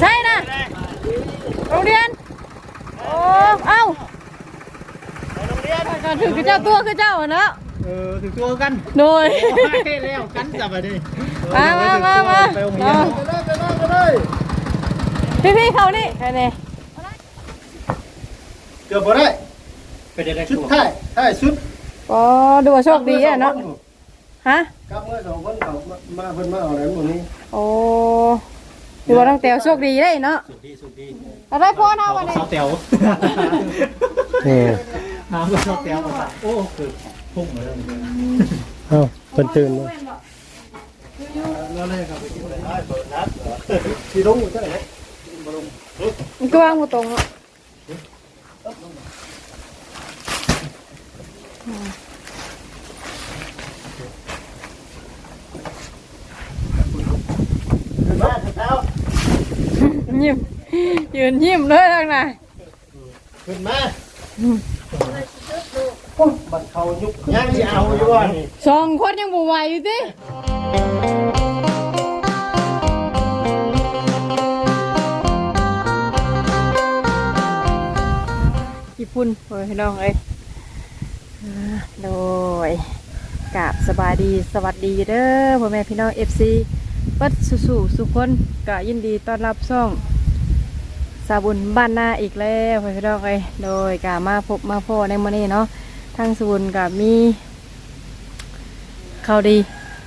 ใช่นะโรงเรียนโอ้เอ้าไปโรงเรียนก็ถือคือเจ้าตัวคือเจ้าอะเนาะเออถึงตัวกันโดยโค่นี้เกือบบ่ได้เป็นได้ชุดท้ายท้ายชุดอ๋อดูว่าโชคดีอะเนาะฮะครับเมื่อสองคนเขามามาเพิ่นมาเอาอะไรหมดนี้โอ้ดูว่าต้องแตวโชคดีได้เนาะสุดดีสุดดีอะไรพ่อเนาะวันนี้ข้าวเตียวนี่น้ำก็ข้าวเตียวมาโอ้คือพุ่งมาแล้วเอ้าเพิ่นตื่นมาแล้วเลยครับไปกินอะไรได้เปิดนัดเหรอสิลงอยู่เท่าไหร่มันก็วางบ่ตรงเนาะ ยิ้มยืนยิ้มเลยทางไหนขึ้นมาโอ้ยบัดเขายุกยังสิเอาอยู่ว่านี่สองคนยังบ่ไหวอยู่ติญี่ปุ่นโอ้ยพี่น้องเอ้ยอ่าโดยกราบสบายดีสวัสดีเด้อพ่อแม่พี่น้อง FC เปัดสุสุสุคนก็ยินดีต้อนรับซ่อง สาบุญบ้านหน้าอีกแล้วพี่ๆพี่น้องเอ้ยโดยกามาพบมาพ่อในมื้อนี้เนาะทางสาบุญกับมีข่าวดี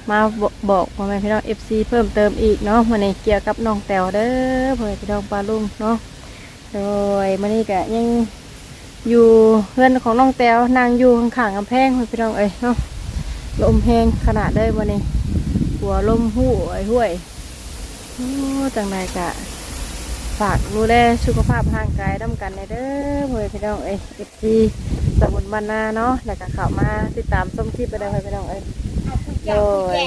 มาบบอกพ่อแม่พี่น้อง FC เพิ่มเติมอีกเนาะวันนี้เกี่ยวกับน้องแตวเด้อพ่อแม่พี่น้องปลาลุงเนาะโดยวันนี้ก็ยังอยู่เพื่อนของน้องแตวนางอยู่ข้างๆกำแพงพี่ๆพี่น้องเอ้ยเนาะลมแห้งขนาดเลยวันนี้หัวลมหูไอ้ห้วยโอ้จังไรกะ ฝากดูแลสุขภาพร่างกายน้ำกันในเด้อพ่อแม่พี่น้องเอ้ย FC สมุนบรรณาเนาะแล้วก็เข้ามาติดตามส้มที่ไปได้พ่อแม่พี่น้องเอ้ยโดย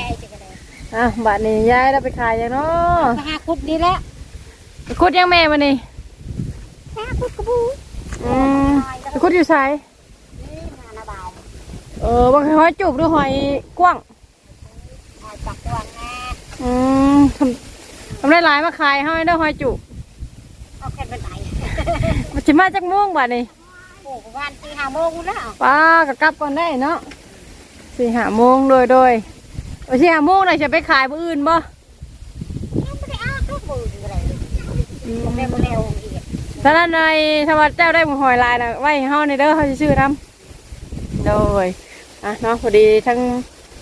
อะบัดนี้ยายเราไปขายยังเนาะหาคุดดีแล้วไปคุดยังแม่มานี่หาคุดกระบูอืมไปคุดอยู่ไสนี่มาระบายเออบางหอยจูบหรือหอยกว้างหอยจักรวางแม่อืมทำทำได้หลายมาขายให้ได้อหอยจูบ เอาแค่เป็นไหนมันจะมาจากม่วงบัดนี้โอ้โหวันตีห้าโมงแล้วป้าก็กลับก่อนได้เนาะสี่ห้าโมงโดยโดยโอ้สี่ห้าโมงน่ะจะไปขายผู้อื่นบ่ยังไม่ได้อ้าทุกมืออะไรเลยอืมผมเร็วเร็วอีกฉะนั้นในถ้าว่าเจ้าได้หอยลายน่ะไว้ให้เฮาในเด้อเฮาสิซื้อนํโดยอะเนาะพอดีทั้ง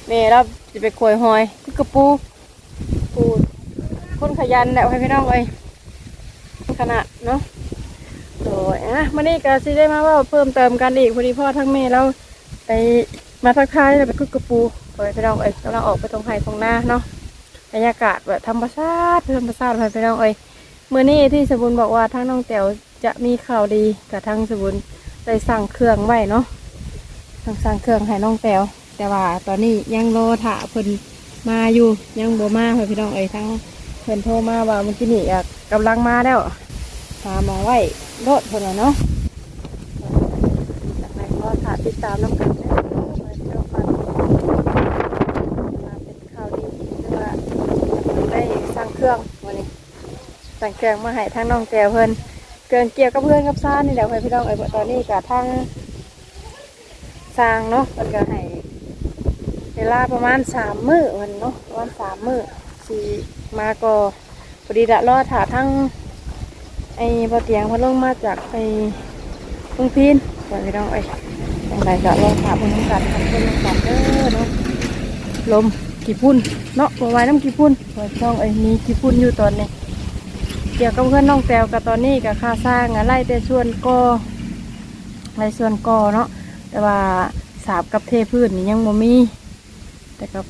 แม่เราจะไปควยหอยกระปูปูคนขยันแหละให้พี่น้องเอ้ย ขนาดเนาะโดยอะมานี่ก็สิได้มาว่าเพิ่มเติมกันอีกพอดีพ่อทั้งแม่เราไปมาทักทายแล้วไปคุยกระปูโดยพี่น้องเอ้ยกำลังออกไปตรงไห้ตรงหน้าเนาะบรรยากาศแบบธรรมชาติธรรมชาติให้พี่น้องเอ้ยเมื่อนี้ที่สบุญบอกว่าทั้งน้องแต๋วจะมีข่าวดีกับทั้งสบุญได้สั่งเครื่องไว้เนาะสั่งสั่งเครื่องให้น้องแต๋วแต่ว่าตอนนี้ยังรอถ่าเพิ่นมาอยู่ยังบ่มาเพื่อพี่น้องเอ้ยทั้งเพิ่นโทรมาว่าเมื่อกี้นี่กำลังมาแล้ว หาหมองไว้รถเพิ่นน่ะเนาะจากนั้นก็ถ่าติดตามน้ำกันเด้อเพื่อนพี่น้องกันมาเป็นข่าวดีที่ว่าได้สั่งเครื่องวันนี้สั่งเครื่องมาให้ทางน้องแก้วเพิ่นเกินเกี่ยวกับเพื่อนกับซ่านนี่แหละเพื่อนพี่น้องเอ้ยตอนนี้กับทางสร้างเนาะเพิ่นก็ให้เวลาประมาณสามมื้อเพิ่นเนาะประมาณสามมื้อสีมาก็พอดีละรอถาทั้ง ไอ้บ่เตียงเพิ่นลงมาจากไอ้ลุงพีนเพื่อนพี่น้องเอ้ยจังไดก็รอถาเพิ่นนำกันทำเพิ่นนำกันเด้อเนาะลมกี่พุ่นเนาะบ่ไหวน้ำกี่พุ่นเพื่อนพี่น้องเอ้ยมีกี่พุ่นอยู่ตอนนี้เกี่ยวกับเพื่อนน้องแตวกับตอนนี้กับค่าสร้างอะไล่แต่ส่วนกอไล่ส่วนกอเนาะแต่ว่าสาบกับเทพื้นนี่ยังบ่มี แต่กับ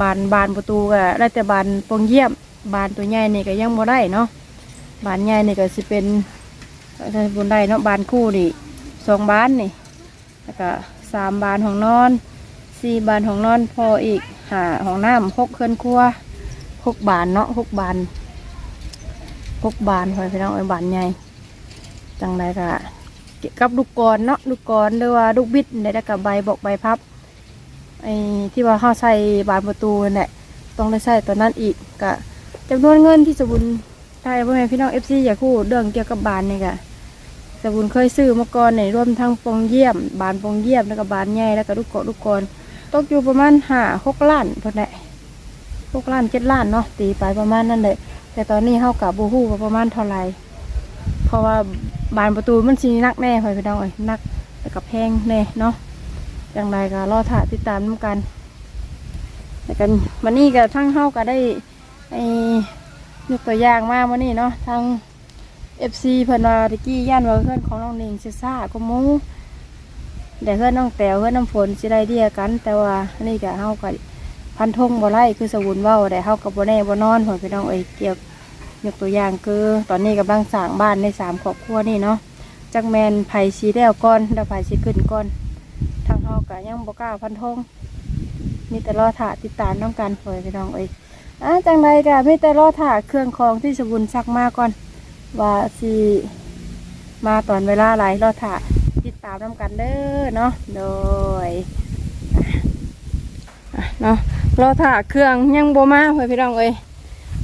บานบานประตูก็ได้แต่บานปงเยี่ยม บานตัวใหญ่นี่ก็ยังบ่ได้เนาะ บานใหญ่นี่ก็สิเป็นบนได้เนาะบานคู่นี่สองบานนี่แล้วก็สามบานของนอนสี่บานของนอนพออีกหาของน้ำหกเคลื่อนครัวหกบานเนาะหกบานพกบานพอพี่น้องไอ้บานใหญ่จังไรก็เกี่ยวกับลูกกรเนาะลูกกรหรือว่าลูกบิดได้แล้วกับใบบอกใบพับไอ้ที่ว่าเข้าใส่บานประตูนั่แหละต้องได้ใส่ตัวนั้นอีกกะจำนวนเงินที่สบุญ ไทยพ่อแม่พี่น้องเอฟซีอยากพูดเรื่องเกี่ยวกับบานนี่กะสบุญเคยซื้อมาก่อนในรวมทั้งปองเยี่ยม บานปองเยี่ยมแล้วก็บานใหญ่แล้วก็ลูกเกาะลูกกรตกอยู่ประมาณห้าหกล้านพอได้หกล้านเจ็ดล้านเนาะตีไปประมาณนั้นเลยแต่ตอนนี้เฮากับบูฮู้ประมาณเท่าไรเพราะว่าบานประตูมันสีนักแน่พ่อพี่น้องเอ้ยนักแล้วก็แพงแน่เนาะจังไรก็รอถ่าติดตามกันแล้วกันวันนี้ก็ทั้งเฮาก็ได้ไอ ยกตัวอย่างมาวันนี้เนาะทางเอฟซีเพิ่นว่าตะกี้ย่านว่าเพื่อนของน้องเน่งซิซ่าก็มูแต่เพื่อนน้องแต๋วเพื่อนน้ำฝนสิได้เดียกัน แต่ว่านนี่ก็เฮาก็พันธงบ่ไล่คือสวุนเว้าแต่เฮากับบ่แน่บ่นอนเพิ่นพี่น้องเอ้ยเกี่ยวยกตัวอย่างคือตอนนี้กำลังสร้างบ้านในสามครอบครัวนี่เนาะจักแมนไผ่สีแล้วก่อนแล้วไผ่สีขึ้นก่อนทางเฮาก็ยังบ่กล้าพันธงมีแต่รอถ่าติดตามน้ำกันเพิ่นพี่น้องเอ้ย อะจังไรกะไม่แต่รอถ่าเครื่องของที่สบุญซักมาก่อน ว่าสิมาตอนเวลาไรรอถ่าติดตามน้ำกันเด้อเนาะโดยเนาะรอถ่าเครื่องยังโบมาเพื่อพี่น้องเอ้ย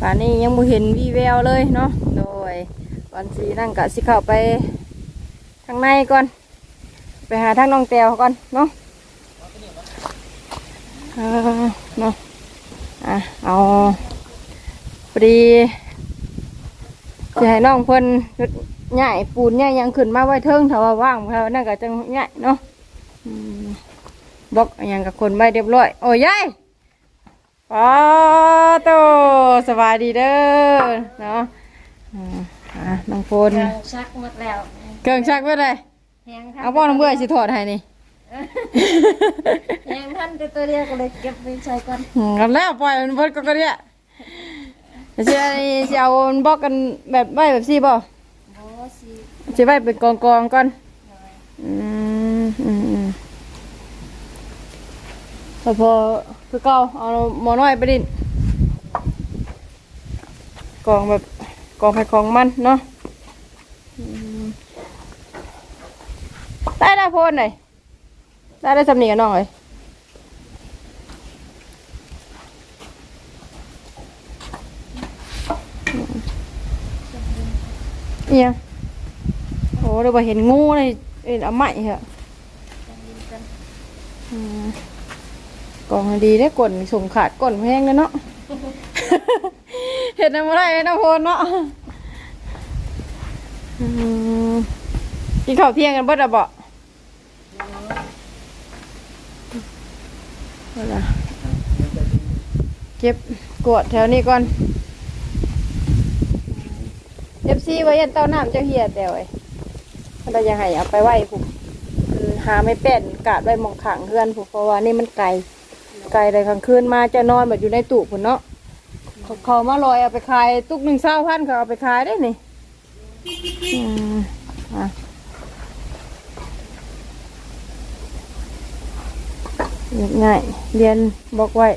ป่านนี้ยังบ่เห็นวีแววเลยเนาะโดยก่อนสินั่งกะสิเข้าไปทางในก่อน ไปหาทางน้องแตวก่อนเนาะอ่าเนาะ อะเอาพอดีจะให้น้องเพิ่นใหญ่ปูนใหญ่ยังขึ้นมาไว้เทิงถ้าว่าว่างเขานั่นก็จังใหญ่เนาะอืมบล็อกอหยังกับคนไว้เรียบร้อย โอ้ยยายป้าโตสบายดีเด้อเนาะอืมอะน้องพลชักหมดแล้วเครื่องชักไว้เลยแหงเอาพ่อน้องเบื่อสิถอดให้นี่ แหงท่านแต่ตัวเดียก็เลยเก็บไปใส่ก่อนกันแล้วปล่อยมันเบิดก็ก็เนี่ยจะจะเอาบล็อกกันแบบไว้แบบซี่บ่โอ้สิจะไว้เป็นกองกองก่อนอืมอืมอืมพอพอคือเก่าเอาหมอน้อยไปดินกองแบบกองไปของมันเนาะได้ได้โพนหน่อย ได้ได้สำเนียงน้องเลยเอียงโอ้เดี๋ยวไปเห็นงูเลยเอ็นเอาไม้เหรออืมกองดีได้กดส่งขาดกดแพงเลยเนาะเห็นอะไรเลยนะโพนเนาะอืมกินข้าวเที่ยงกันเบิดอะบ่เอาล่ะ เก็บกวดแถวนี้ก่อนเอฟซีไว้ยันเต้าน้ำเจ้าเฮียแต่ไว้เราอยาให้เอาไปไหว้ผมหาไม่เป็นกาดไว้มองขังเพื่อนผมเพราะว่านี่มันไกล ไกลเลยกลางคืนมาจะนอนแบบอยู่ในตู้ผมเนาะเขาเขามาลอยเอาไปขายตุกหนึ่งเศร้าพันเขาเอาไปขายได้นี่อืมง่ายเรียนบอกไว้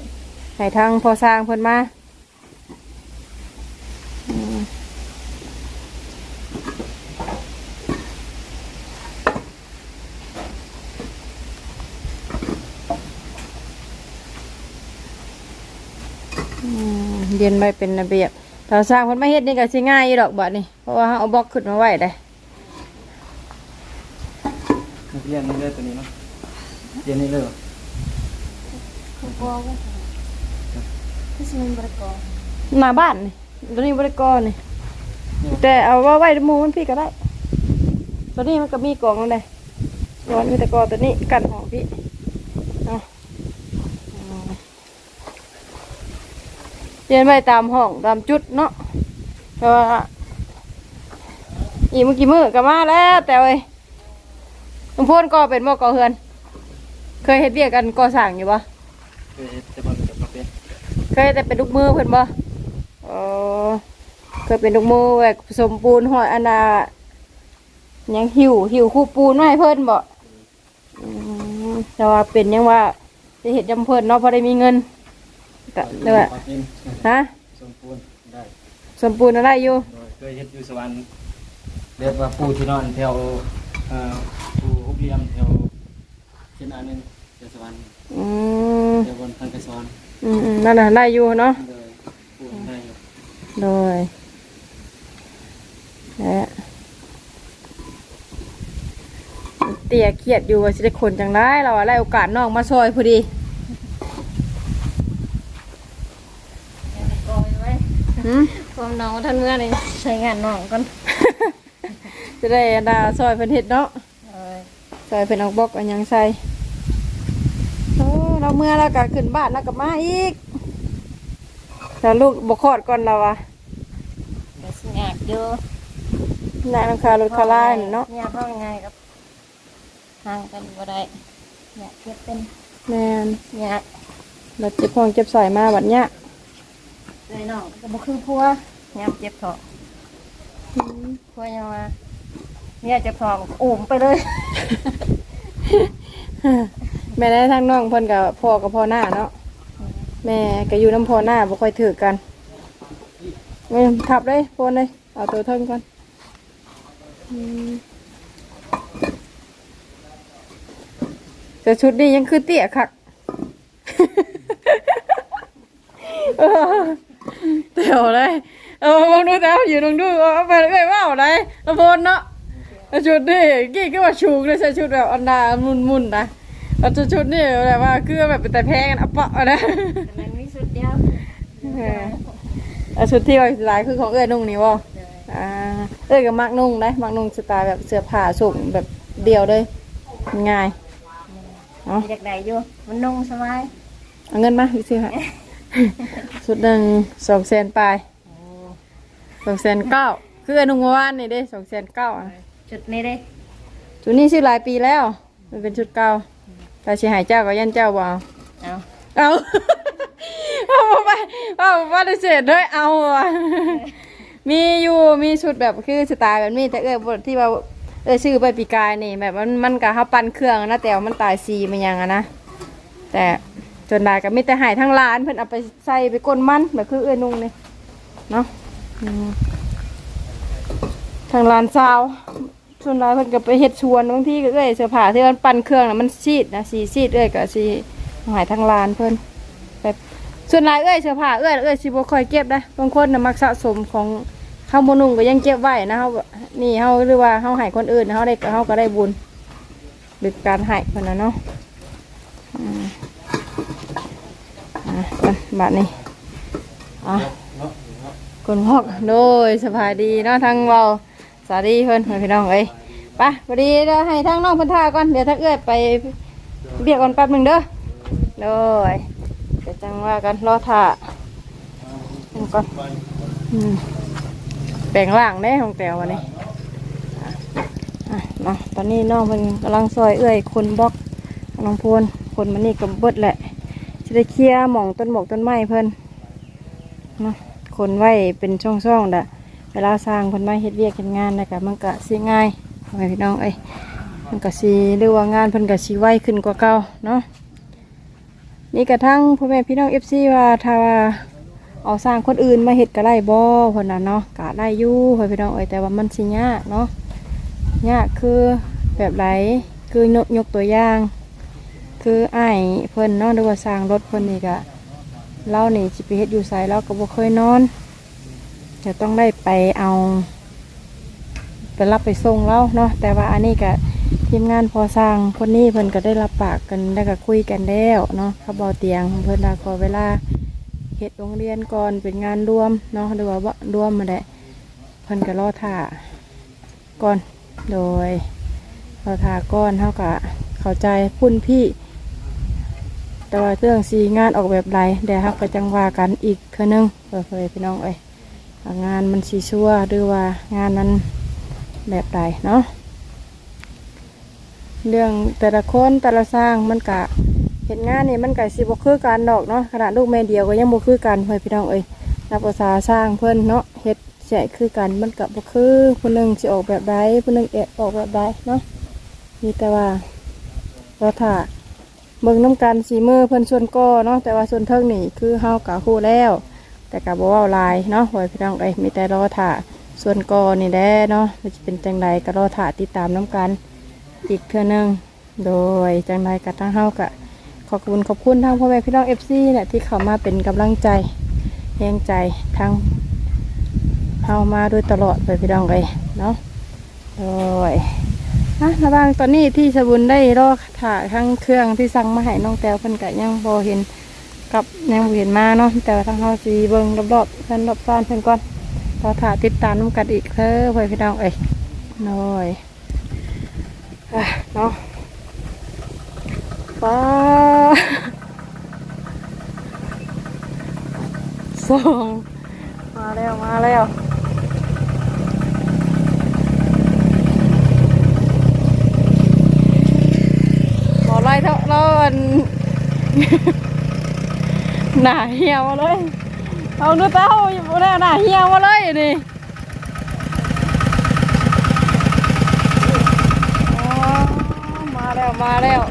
ให้ทางพอสร้างเพิ่นมาอืมอืมเรียนไว้เป็นระเบียบถ้าสร้างเพิ่นมาเฮ็ดนี่ก็สิง่ายอยู่ดอกบัดนี่เพราะว่าเอาบล็อกขึ้นมาไว้ได้เรียนนี่เลยตัวนี้เนาะเรียนนี่เลยเหรอเขาบอกว่าที่ สิมันบริกรหน้าบ้านนี่ตัวนี้บริกรนี่ แต่เอาว่าไว้หมูมันพี่ก็ได้ ตัวนี้มันก็มีกล่องนั่นเลยร้อนมีแต่กอตัวนี้กันหอมพี่เอาเอาเรียนไว้ตามห้องตามจุดเนาะแต่ว่าอีกเมื่อกี้มือก็มาแล้ว แต่เว้ยลุงพูนก็เป็นบ่ก่อเฮือน เคยเฮ็ดเบียกกันก่อสร้างอยู่ปะเคยจะมาจะมาเป็นเค ยแต่เป็นลูกมือเพิ่นบ่เออเคยเป็นลูกมือแบบผสมปูนหอยอันน่ะหยังหิวหิวคู่ปูนมาให้เพิ่นบ่อืมแต่ว่าเป็นยังว่าจะเห็ดจำเพิ่นเนาะพอได้มีเงินก็เลยว่าฮะสมบูรณ์ได้สมปูนอะไรอยู่ โดยเคยเฮ็ดอยู่สวรรค์เรียกว่าปูที่นอนแถวเอ่อปูหกเหลี่ยมแถวเช่นอันนึงแถวสวรรค์อืม แถวบนทางกระสอน อืมอืมนั่นน่ะได้อยู่เนาะเลยปูได้อยู่โดยนะเตี่ยเครียดอยู่ว่าสิได้คนจังได้เราอะไรโอกาสน้องมาซอยพอดีกอยไว้หืมความน้องท่านเมื่อนี่ใช้งานน้องก่อนจะได้อันดาซอยเพิ่นเฮ็ดเนาะเอ้ยซอยเพิ่นเอาบล็อกอันหยังใส่โอ้ เราเมื่อแล้วก็ขึ้นบ้านแล้วก็มาอีกแต่ลูกบ่คลอดก่อนเราอะเดี๋ยวสิยากอยู่นายนังคารถคาร่าเนาะเนี่ยพ่อไงครับห่างกันบ่ได้เนี่ยเก็บเป็นแม่นเนี่ยเราเจ็บท้องเจ็บใส่มาบัดเนี้ยเลยน้องก็บ่คือพัวเนี่ยเจ็บท้องพัวยังว่าเนี่ยเจ็บท้องอุ้มไปเลย แม่ได้ทางน้องเพิ่นกับพ่อกับพ่อหน้าเนาะแม่ก็อยู่น้ำพ่อหน้าบ่ค่อยถือกันไม่ทับเลยโฟนเลยเอาตัวเทิงก่อนอืมแต่ชุดนี้ยังคือเตี้ยคัก เออเตี้ยวเลยเออมองดูแต่อยู่ตรงดูเอาไปเลยว่าอะไรเอาโฟนเนาะแล้วชุดนี้กี่ก็ว่าชูกเลยใส่ชุดแบบอันดามุนๆนะ แล้วชุดนี้แบบว่าคือแบบเป็นแต่แพ้กันอะเปาะนะแต่มันมีสุดเดียวเออแล้วชุดที่ว่าหลายคือของเอ้ยนุ่งนี่วะอ่าเอ้ยก็มักนุ่งได้มักนุ่งสไตล์แบบเสื้อผ้าสูงแบบเดียวเลยง่ายเอาอยากได้อยู่มันนุ่งสบายเอาเงินมาพี่ซื้อให้ชุดหนึ่งสองแสนปลายสองแสนเก้าคือเอ้ยนุ่งเมื่อวานนี่เด้สองแสนเก้าจุดนี้เด้ชุดนี้ชื่อหลายปีแล้ว มันเป็นชุดเก่า แต่สิใหายเจ้าก็ยันเจ้าบ่เอาเอาเอา เอาไปเอาปฏิเสธด้วยเอาอะมีอยู่มีชุดแบบคือสไตล์แบบนี้แต่เออบทที่ว่าเออชื่อไปปีกายนี่แบบมันมันกับเขาปั่นเครื่องนะแต่ว่ามันตายซีมันยังอะนะแต่จนได้ก็มีแต่ใหายทั้งร้านเพิ่นเอาไปใส่ไปก้นมันแบบคือเอื้อนุ่งนี่เนาะอืมทางร้านซาว ส่วนร้านเพิ่นก็ไปเฮ็ดชวนบางทีก็เอ้ยเสื้อผ้าที่มันปั่นเครื่องน่ะมันซีดนะสีซีดเอ้ยก็สีหายทางร้านเพิ่นแบบส่วนหลายเอ้ยเสื้อผ้าเอ้ยเอ้ยสิบ่ค่อยเก็บได้บางคนน่ะมักสะสมของเฮาบ่นุ่งก็ยังเก็บไว้นะเฮานี่เฮาหรือว่าเฮาให้คนอื่นเฮาได้เฮาก็ได้บุญหรือการให้เพิ่นน่ะเนาะอืมอะกันบัดนี้อะคนพอกโดยสบายดีเนาะทั้งเว้า สวัสดีเพิ่นพี่น้องเอ้ยไปพอดีเดี๋ยวให้ทั้งน้องเพิ่นท่าก่อนเดี๋ยวทั้งเอ้ยไปเบียกก่อนแป๊บหนึ่งเด้อโดยเดี๋ยวจังว่ากันรอถ่าก่อนอืมแบ่งล่างได้ของแตววันนี้อะนาตอนนี้น้องมันกำลังซอยเอื้อยคนบล็อกน้องพวนคนมันนี่ก็เบิดแหละจะได้เคลียร์หม่องต้นหมอกต้นไม้เพิ่นเนาะคนไว้เป็นช่องๆดะ เวลาสร้างเพิ่นมาเฮ็ดเวียกเฮ็ดงานนะกะมันก็สิง่ายพ่อแม่พี่น้องเอ้ยมันก็สิหรือว่างานเพิ่นก็สิไวขึ้นกว่าเก่าเนาะนี่กระทั่งพ่อแม่พี่น้องเอฟซีว่าถ้าว่าเอาสร้างคนอื่นมาเฮ็ดก็ได้บ่คนนั้นเนาะก็ได้อยู่พ่อพี่น้องเอ้ยแต่ว่ามันสิยากเนาะยากคือแบบไหนคือยกยกตัวอย่าง คือไอ้เพิ่นเนาะหรือว่าสร้างรถเพิ่นนี่ก็เรานี่สิไปเฮ็ดอยู่ไสเราก็บ่เคยนอน จะต้องได้ไปเอาไปรับไปส่งเราเนาะแต่ว่าอันนี้ก็ทีมงานพอสร้างคนนี้เพิ่นก็ได้รับปากกันแล้ก็คุยกันแล้วเนาะเขาบอกเตียงเพิ่นว่าขอเวลาเฮ็ดโรงเรียนก่อนเป็นงานรวมเนาะหรือว่าบ่วมมาแหละเพิ่นก็รอท่าก่อนโดยรอท่าก่อนเท่ากับเข้าใจพุ่นพี่ แต่ว่าเรื่องสีงานออกแบบไรเดี๋ยวเราก็จังว่ากันอีกเทื่อนึงเพื่อพี่น้องเอ้ย งานมันสีชั่วหรือว่างานนั้นแบบใดเนาะเรื่องแต่ละคนแต่ละสร้างมันกะเห็นงานนี่มันกะสิบคือกันดอกเนาะขนาดลูกแม่เดียวก็ยังบ่คือกันเพื่อนพี่น้องเอ้ยนับภาษาสร้างเพื่อนเนาะเฮ็ดใช่คือกันมันกะบ่คือผู้หนึงสิออกแบบใดผู้หนึงเอะออกแบบใดเนาะมีแต่ว่าเราถ่าเบิ่งน้ำกันสีมือเพิ่อนส่วนก่อเนาะแต่ว่าส่วนเทิงนี่คือเฮากะฮู้แล้ว แต่กะบ่เว้าลายเนาะเพื่อนพี่น้องเอ้ยมีแต่รอถ่าส่วนกอนี่แหละเนาะว่าจะเป็นจังใดก็รอถ่าติดตามน้ำกัน อีกเทื่อนึงโดยจังไรกับทางเฮากะขอบคุณขอบคุณทางพ่อแม่พี่น้องเอฟซีเนี่ยที่เข้ามาเป็นกำลังใจแรงใจทางเฮามาโดยตลอดไปพี่น้องเลยเนาะโอ้ยนะระว่างตอนนี้ที่สบุนได้รอถ่าทั้งเครื่องที่สั่งมาให้น้องแต้วเพิ่นก็ยังบ่เห็น กับยังเห็นมาเนาะแต่ว่าทางเฮาสิเบิ่งรอบๆเพิ่นรอบบ้านเพิ่อนก่อนรอถ่าติดตามนํกันอีกเด้อเพื่อนพี่น้องเอ้ยน้อยอะเนาะป้าสองมาแล้วมาแล้วบอไล่เถอะเราอัน หน้าเหี่ยวมาเลย เอาเนื้อเต้าอยู่บนหน้าเหี่ยวมาเลยนี่อ๋อมาแล้วมาแล้ว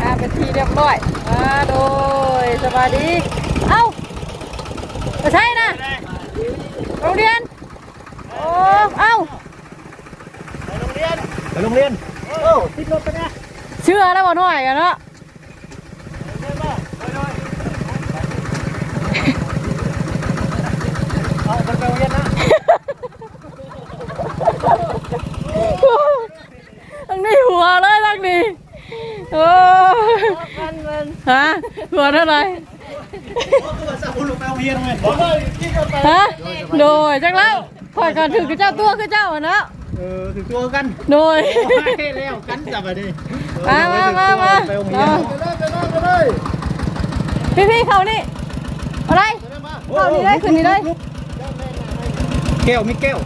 อ่าเป็นทีเรียบร้อยมาโดยสบายดี เอ้าไม่ใช่นะโรงเรียน โอ้เอ้าไปโรงเรียนโอ้ติดรถไปนะเชื่อแล้วบ่หน่อยกันเนาะ เอาไปโรงเรียนนะทั้งนี้หัวเลยทั้งนี้โอ้ฮะหัวเท่าไหร่สาวลูกไปโรงเรียนเลยฮะโดยจังแล้วข่อยก็ถือกับเจ้าตัวคือเจ้าอะเนาะเออถึงตัวกันโดยให้แล้วกันจับไปดิมามามามาไปโรงเรียนไปเลยไปเลยไปเลยพี่พี่ๆเขานี่อะไรเข้านี่เลยขึ้นนี่เลย แก้วมีแก้ว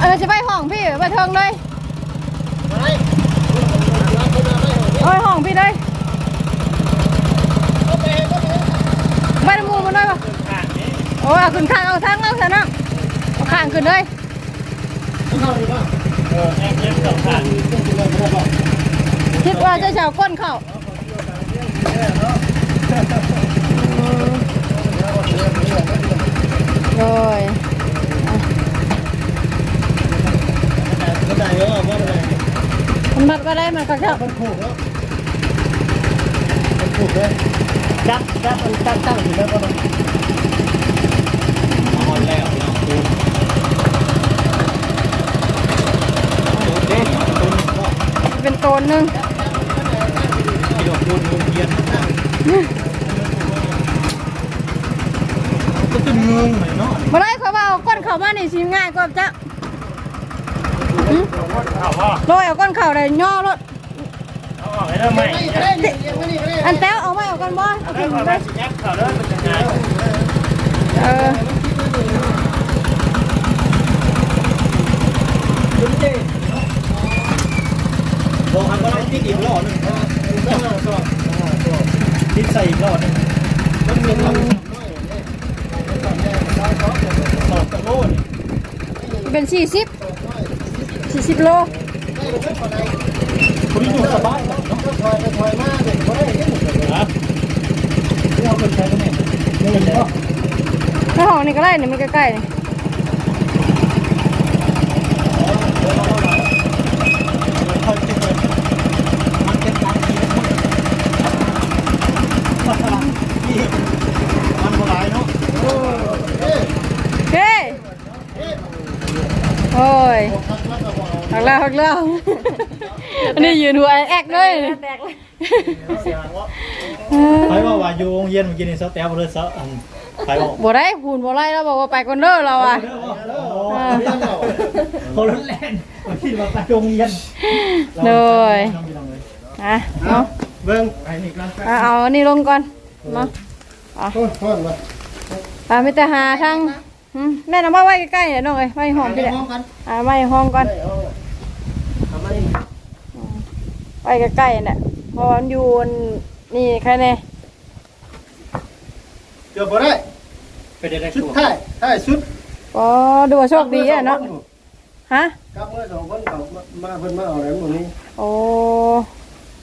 เออจะไปห้องพี่ไปเทิงเลยโอ้ยห้องพี่เลยไปน้มูมันเลยปะโอ้ยขึ้นข้างเอาทั้งเอาเถอะนะเอาข้างขึ้นเลยคิดว่าจะเฉาก้นเข้า โดยก็ได้เยอะว่าอะไรมันมัดก็ได้มันก็เจ้ามันถูกแล้วมันถูกเลยจับจับมันตั้งตั้งอยู่แล้วก็มันอ่อนแล้วเนาะดูเด็กตุนเป็นโตนหนึงที่ดอกดูดูเย็นก็จะ งหน่อยเนาะมาได้เขาว่าเอาก้นเข่ามานี่สิง่ายกว่าจ้ะเอาว่โรยเอาก้นเข่าได้ย่อรถเอาออกให้ได้ไหมอันแต้วเอาไม่เอากันบ่เอาได้ขึ้นขอไปได้สิยักเขาเด้อมันจะง่ายเออลงทำก็ได้ที่อีกรอบนึงที่ใส่อีกรอบนึงมันมีทำสอบตะโลน เป็นสี่สิบสี่สิบโลคุณอยู่สบายเนาะถอยไปถอยมาเด็กเขาได้เห็นครับที่เอาเป็นใครกันเนี่ยนี่เนาะถ้าห้องนี่ก็ได้เนี่ยมันใกล้ๆนี่ค่อยเก็บเลยมันเก็บตังค์ทีละคนมันโบราณเนาะ เฮ้โอ้ย หักแล้วหักแล้ว อันนี้ยืนหัวแอกเลยแตกเลยไปว่าว่าอยู่โรงเรียนเมื่อกี้นี่ซะแต่บ่เลยซะอันไปบอกบ่ได้พูนบ่ไล่แล้วบอกว่าไปก่อนเด้อเราอะเขาลุ้นแล่นเขาคิดว่าไปโรงเรียนเลยอะเนาะเบิ้งไอ้นี่กลางอะเอาอันนี้ลงก่อนเนาะโอ้ยโทษมาอ่ามีแต่หาทางอืมแม่นำมาไว้ใกล้ๆเนี่ยน้องเอ้ยไว้หอมพี่แหละห้องกันอ่าไว้ห้องก่อนทำไม ไว้ใกล้ๆเนี่ยเพราะว่ามันอยู่นี่ใครเนี่ยเกือบบ่ได้ไปได้ได้ชุดตัวท้ายท้ายชุดก็ดูว่าโชคดีอะเนาะฮะครับเมื่อสองคนเขามาเพิ่นมาเอาอะไรตรงนี้โอ้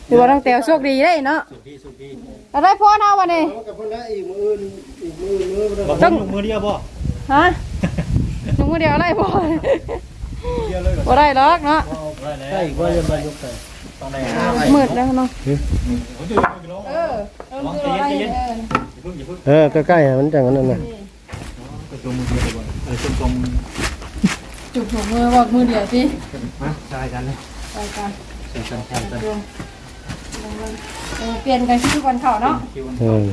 ดูว่าน้องแต๋วโชคดีได้เนาะสุดพี่สุดพี่แล้วได้พ่อเนาะวันนี้แล้วกับเพิ่นได้อีกมืออื่นอีกมือมือต้องมือเดียวบ่ฮะหนุ่มมือเดียวได้พ่อเดียวเลยบ่ได้หรอกเนาะใช่ว่าจะมายกใส่ ต้องได้ห้าใบมืดแล้วเนาะผมจะอยู่ลงเออลองใจเย็นอย่าเพิ่งอย่าเพิ่งเออใกล้ๆอะมันจังนั้นน่ะก็ตัวมือเดียวบ่เออจุ่มตรงจุบหัวมือบอกมือเดียวสิมาใช่กันเลยไปกันใช่กันใช่กันดวงเออเปลี่ยนกันที่ทุกวันเขาเนาะคิวเออ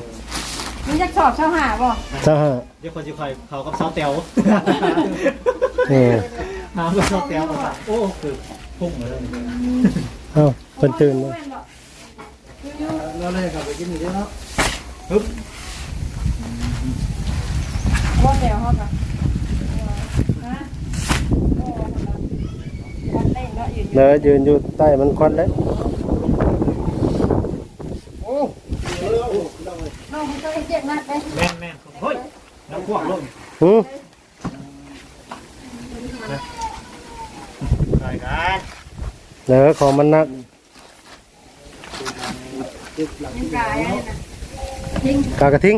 นี่จะสอบเช้าหาบ่เจ้าฮะเดี๋ยวคนจะคอยเขากับเสาเตียวเออหากับเสาเตียวมาโอ้คือพุ่งเลย เอ้าเพิ่นตื่นบ่แล้วเลยครับไปกินอยู่แล้วฮึบว่าเดียวเขากันฮะโอ้วันเล่นเนาะอยู่เด้อยืนอยู่ใต้มันควันเลยน้องเขาเจ็บนะไปแม่นแม่นเฮ้ยน้ำพวกลงหือ ใช่กัน เด้อของมันหนักยังกายนะทิ้งกากระทิง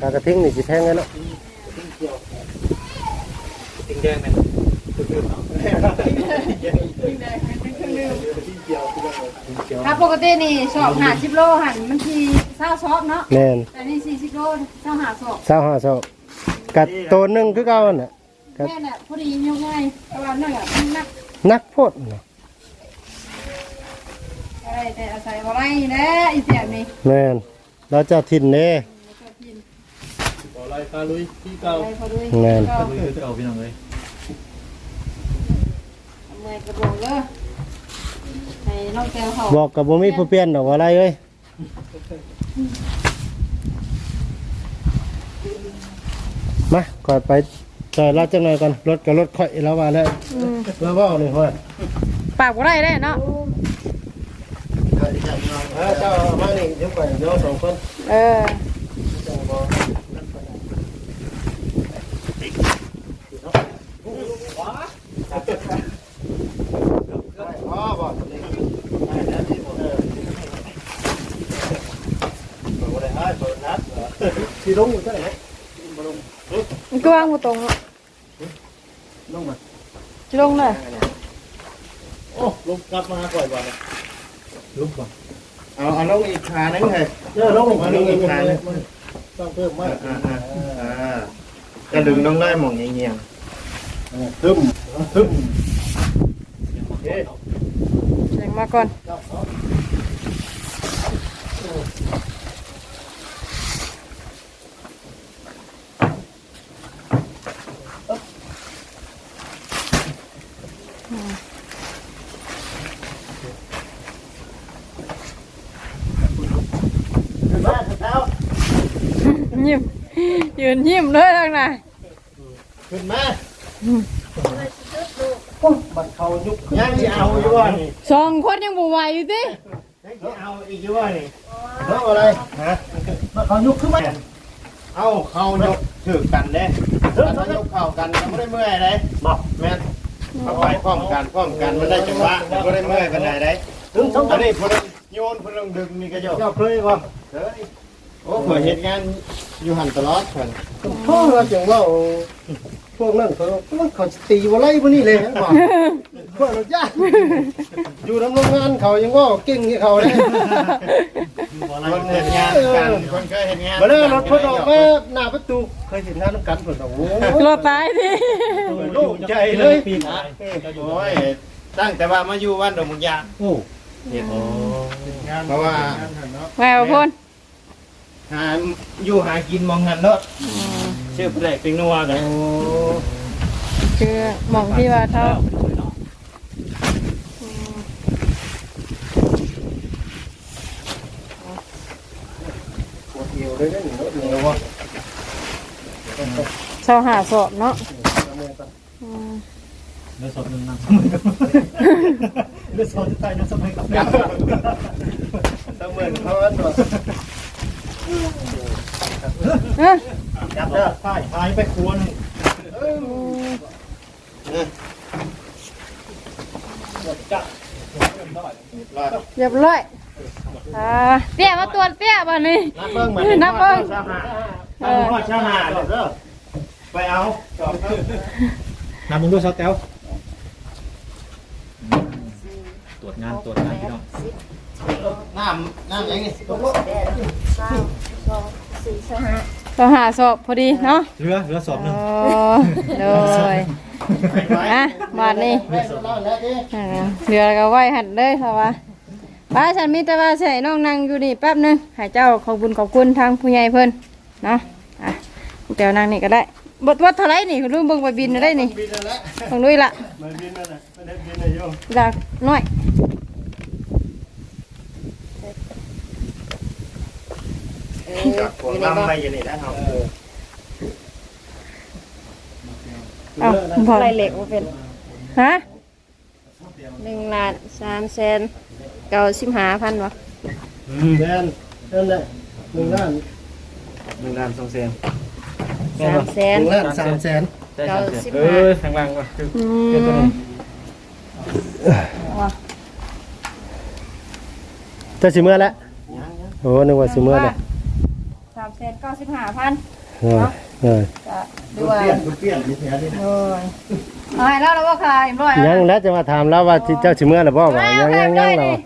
กากระทิงนี่สิแพงไงเนาะติงแดงแม่นคือคือครับปกตินี่สอบหาสิบโลหันมันทีเศร้าซอบเนาะแม่นแต่นี่สี่สิบโลเศร้าหาสอบเช้าหาเช้ากัดตัวหนึงคือเก่านั่นน่ะ แม่น่ะพอดียกง่ายประมาณนั้นอะนักนักโพดน่ะอะไรแต่อาศัยอะไรนะอีเสียนี่แม่นเราเจ้าถิ่นเด้ต่อไรตาลุยที่เก่าอะไรพอด้วยแม่นก็ลุยเก่าพี่น้องเลยเมื่อยกระบอกเลยให้น้องแก้วเขาบอกกับบ่มีผู้เปลี่ยนดอกอะไรเอ้ยมาก่อนไป จอยรัดจังหน่อยก่อนรถกับรถค่อยแล้วว่าแล้วแล้วว่าเอานี่ว่าปากบ่ได้ได้เนาะเออเจ้ามานี่เดี๋ยวไปเดี๋ยวสองคน เอออ๋อบ่ที่ลงอยู่เท่าไหร่มันก็วางบ่ตรงอะลงมา จะลงเลยโอ้ลุกกลับมาก่อยบ่เนี่ยลุกบ่เอาเอาลงอีกขานึงเลยเดี๋ยวลงเอาลงอีกขานึงต้องเพิ่มมากอ่าอ่าอ่าจะดึงลงได้หมองเงียงทึมทึมเสียงมาก่อนยิ้มยื นยิ้มเลยทางไหนขึ้นมาบัดเขายุกยังจะเอาอยู่วะนี่สองคนยังบ่ไหวอยู่ติยังจะเอาอีกอยู่วะนี่เท่าอะไรฮะบัดเขายุกขึ้นมาเอาเข้ายกถือกันเด้ถ้าเรายกเข้ากันก็ไม่ได้เมื่อยเลยบอกแม่นเอาไปพร้อมกันพร้อมกันมันได้จังหวะไม่ได้เมื่อยกันไหนได้ถึงสองอันนี้พลังโยนพลังดึงนี่ก็โยกเจ้าเคยว่าเฮ้ย โอ้เผื่อเหตุงานอยู่หันตลอดเพิ่นพ่อเราจังว่าพวกนั้นเขามันเขาตีบ่ไล่บ่นี่เลยฮะบอกพวกเราย่านอยู่ทำโรงงานเขายังว่าเก่งที่เขาเลยคนเห็นงานกันคนเคยเห็นงานมาเลยรถเพิ่นออกมาหน้าประตูเคยเห็นงานน้ำกันเพิ่นโอ้โหรถตายดิโล่งใจเลยปีนะโอ้ยตั้งแต่ว่ามาอยู่วันดงมุกยางโอ้เพราะว่าไงบ่พ่น หาอยู่หากินมองเงินเนาะชื่อแปลกเป็นนัวกันคือหมองที่ว่าเท่าปวดเอวเลยนะนี่รถเหนียวว่ะเช้าหาสอบเนาะอืมเนื้อสดนึงนั่งสมัยกับเนื้อสดจะตายนั่งสมัยกับต้องเหมือนเขาอันว่า เอ้ยยับเด้อป้ายพายไปครัวนึงเรียบร้อยอ่าเปี้ยมาตรวจเปี้ยบ่นี่นับเบิ้งมานับเบิ่งเออพ่อชาหาเด้อไปเอานำมึงด้วยซอสแต้วตรวจงานตรวจงานพี่น้อง น้ำน้ำยังนี่สามสองสี่สหะเราหาสอบพอดีเนาะเหลือเหลือสอบหนึโอ้งเลยอะบาทนี้แม่นแล้วแล้วดิอ่าเรือก็ไหวหัดเลยค่ะว่าป้าฉันมีแต่ว่าใส่น้องนั่งอยู่นี่แป๊บหนึงให้เจ้าขอบคุญขอบคุณทางผู้ใหญ่เพิ่นเนาะอะเดี๋ยวนั่งนี่ก็ได้บทวัดเท่าไรนี่รู้เบิ่งไปบินได้นี่บินนั่นแหละเบิ่งด้วยละมันบินนั่นน่ะมันได้บินได้อยู่จากน้อย จากพวกลำไปอยู่นี่นะครับเอาพอไรเหล็กว่าเป็นฮะหนึ่งล้านสามแสนเก้าสิบห้าพันวะแม่นนั่นแหละหนึ่งล้านหนึ่งล้านสองแสนสามแสนหนึ่งล้านสามแสนได้าสนเก้าสิบเอห้าอทางล่างว่ะคืออืคือตัวมนี้จะสิเมื่อแล้วโอ้นึกว่าสิเมื่อแล้ว สามแสนเก้าสิบห้าพันเออเออจะดูว่าเปลี่ยนเปลี่ยนนี่แท้ดิโอ้ยเอาให้แล้วแล้วว่าขายร้อยยังแล้วจะมาถามแล้วว่าเจ้าสิเมื่อแล้วบ่ว่ายังยังยังแล้ว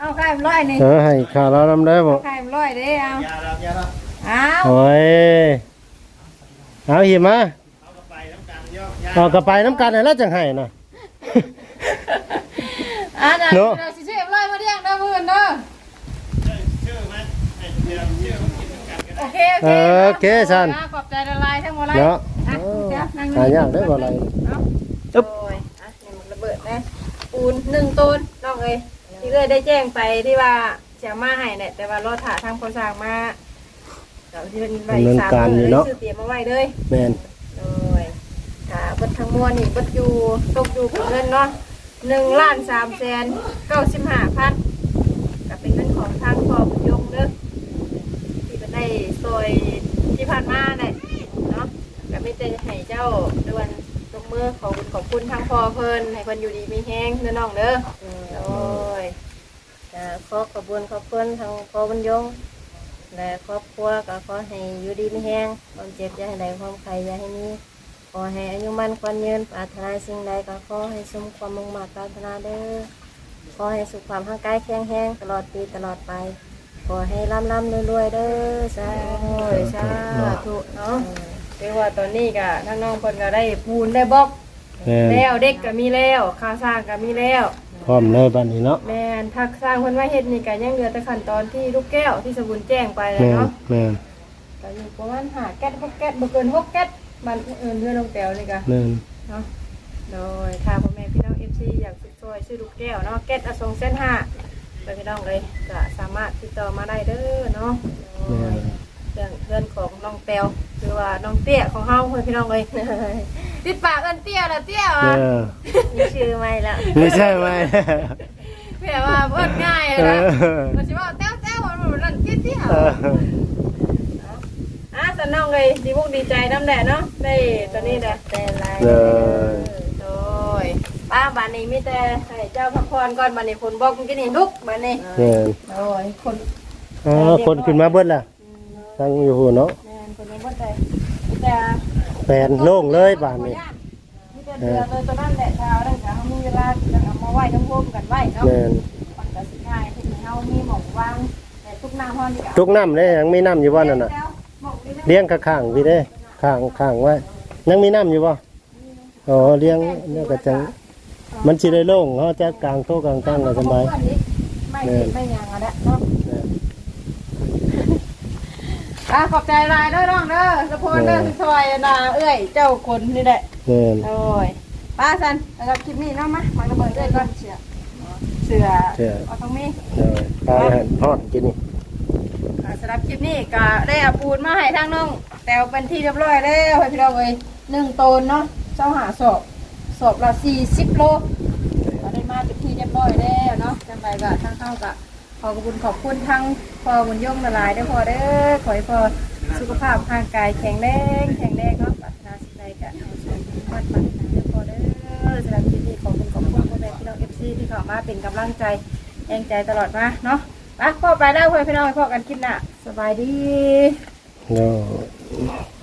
เอาขายร้อยนี่เออให้ข่าวเรานำได้บ่ขายร้อยเด้เอายาละยาละเอาโอ้ยเอาหิมาไปน้ำกันยอกยาเอากระไปน้ำกันแล้วจังให้น่ะอะนะเนอะเราสิเชื่อร้อยมาเรียกเด้อมื้อเด้อชื่อไหมให้เดี๋ยวชื่อกินกันกัน โอ เคโอเคเออโอเคซัน ขอบใจละลายทั้งหมดเลยเนาะอะเดี๋ยวนั่งหายากได้บ่ไรเอาโอ้ยอะนี่มันระเบิดนะปูนหนึ่งตูนน้องเอ้ยที่เลยได้แจ้งไปที่ว่าเสียมาให้เนี่ยแต่ว่ารถถ่าทางพอสร้างมาเดี๋ยวที่เป็นใบสามมือเลยซื้อเตรียมมาไว้เลยแม่นโดยค่ะเบิดทั้งมวลนี่เบิดอยู่ตกอยู่กับเงินเนาะหนึ่งล้านสามแสนเก้าสิบห้าพันก็เป็นเงินของทางพ่อบุญยงเด้อที่เป็น ได้ซอยที่ผ่านมาเนี่ยเนาะก็ไม่ได้ให้เจ้าดวนตกมือขอบคุณขอบคุณทางพ่อเพิ่นให้เพิ่นอยู่ดีมีแห้งเด้อน้องเด้อโดยจะขอขอบคุณขอบคุณทางพ่อบรรยงและครอบครัวก็ขอให้อยู่ดีม่แห้งความเจ็บอย่าให้ใดความใครอย่าให้มีขอให้อายุมั่นควันยืนปรารถนาสิ่งใดก็ขอให้สมความมุ่งมั่นปรารถนาเด้อขอให้สุขความร่างกายแข็งแรงตลอดปีตลอดไป ขอให้ร่ำร่ำรวยๆเด้อสาโอ้ยธุสาธุเนาะเรียกว่าตอนนี้ก็ทางน้องเพิ่นก็ได้ปูนได้บล็อกแม่นแล้วเด็กก็มีแล้วค่าสร้างก็มีแล้ว พร้อมเลยบัดนี้เนาะแม่นทักสร้างเพิ่นว่าเฮ็ดนี่ก็ยังเหลือแต่ขั้นตอนที่ลูกแก้วที่สบุญแจ้งไปแล้วแม่นเนาะแม่นก็อยู่ประมาณห้าแก๊สหกแก๊สบ่เกินหกแก๊สบ้านอื่นเพื่อนน้องแต๋วนี่ก็ แม่นเนาะโดยถ้าพ่อแม่พี่น้อง FC อยากสุดซอยซื้อลูกแก้วเนาะแก๊สละ2เส้นห้า ไปพี่น้องเลยก็สามารถติดต่อมาได้เด้อเนาะโดยเรื่องเรื่องของน้องแต๋วคือว่าน้องเตี้ยของเฮาเพื่อนพี่น้องเลย ติดปากเอิ้นเตี้ยแล้วเตี้ยเอว่ะอมีชื่อไหมล่ะไม่ใช่ไหมเพื่อว่าเอิ้นง่ายอะเอนะอมันสิว่าแต้วแต้วมันนั่นเตี้ยเตี้ยเอออะสันน้องเลยดีมุกดีใจน้ำแดดเนาะได้ตอนนี้แหละแต่ลายเลยโดย ป้าบ้านนี้มีแต่ให้เจ้าพักผ่อนก่อนบ้านนี้คนบอกกินนี่ลุกบ้านนี้แม่นโดยคนอ๋อคนขึ้นมาเบิดล่ะตั้งอยู่หูเนาะแม่นคนนี้บ่ได้มีแต่แปลนโล่งเลยบานนี้มีแต่เดือเลยตอนนั้นแหละเช้าตั้งแต่เฮามีเวลาจะเอามาไหว้ทั้งโฮมกันไหว้เนาะแม่นมันก็สิง่ายที่เฮามีหม่องวางแต่ทุกน้ำเฮานี่ก็ทุกน้ำเลยยังมีน้ำอยู่บ่นั่นน่ะแล้วหม่องนี้นะเลี้ยงข้างๆพี่เด้ข้างข้างไว้ยังมีน้ำอยู่บ่อ๋อเลี้ยงเนี่ยก็จัง มันสิได้โล่งเฮาจัดกลางโต๊ะกลางตั้งก็สบาย ไม่ติดไม่ยางเอาละเนาะอะขอบใจหลายเด้อน้องเด้อสะพนเด้อสิซอยนาเอ้ยเจ้าคนนี่แหละแม่นโอ้ยป้าสันสำหรับคลิปนี้เนาะมามาระเบิดเอ้ยก่อนเสือเสือเชื่อเอาตรงนี้ เออปลาอาหารทอดกินนี่อ่าสำหรับคลิปนี้ก็ได้เอาปูนมาให้ทางน้อง แต่วเป็นที่เรียบร้อยแล้วให้พี่น้องเอ้ยหนึ่งโตนเนาะเจ้าหาศพ ศพละสี่สิบโลก็ได้มาเป็นที่เรียบร้อยแล้วเนาะจังไรก็ทางเข้ากะขอขอบคุณขอบคุณทั้งพอบุญย่งละลายเด้พอเด้อขอให้พอสุขภาพร่างกายแข็งแรงแข็งแรงเนาะปรารถนาสิ่งใดก็วัดปรารถนาด้พอเด้อสำหรับคลิปนี้ขอบคุณขอบคุณพ่อแม่พี่น้องเอฟซีที่เข้ามาเป็นกำลังใจแรงใจตลอดมาเนาะไปพ่อไปแล้วเพื่อนพี่น้องไปพ่อกันคลิปหน้าสบายดีเนาะ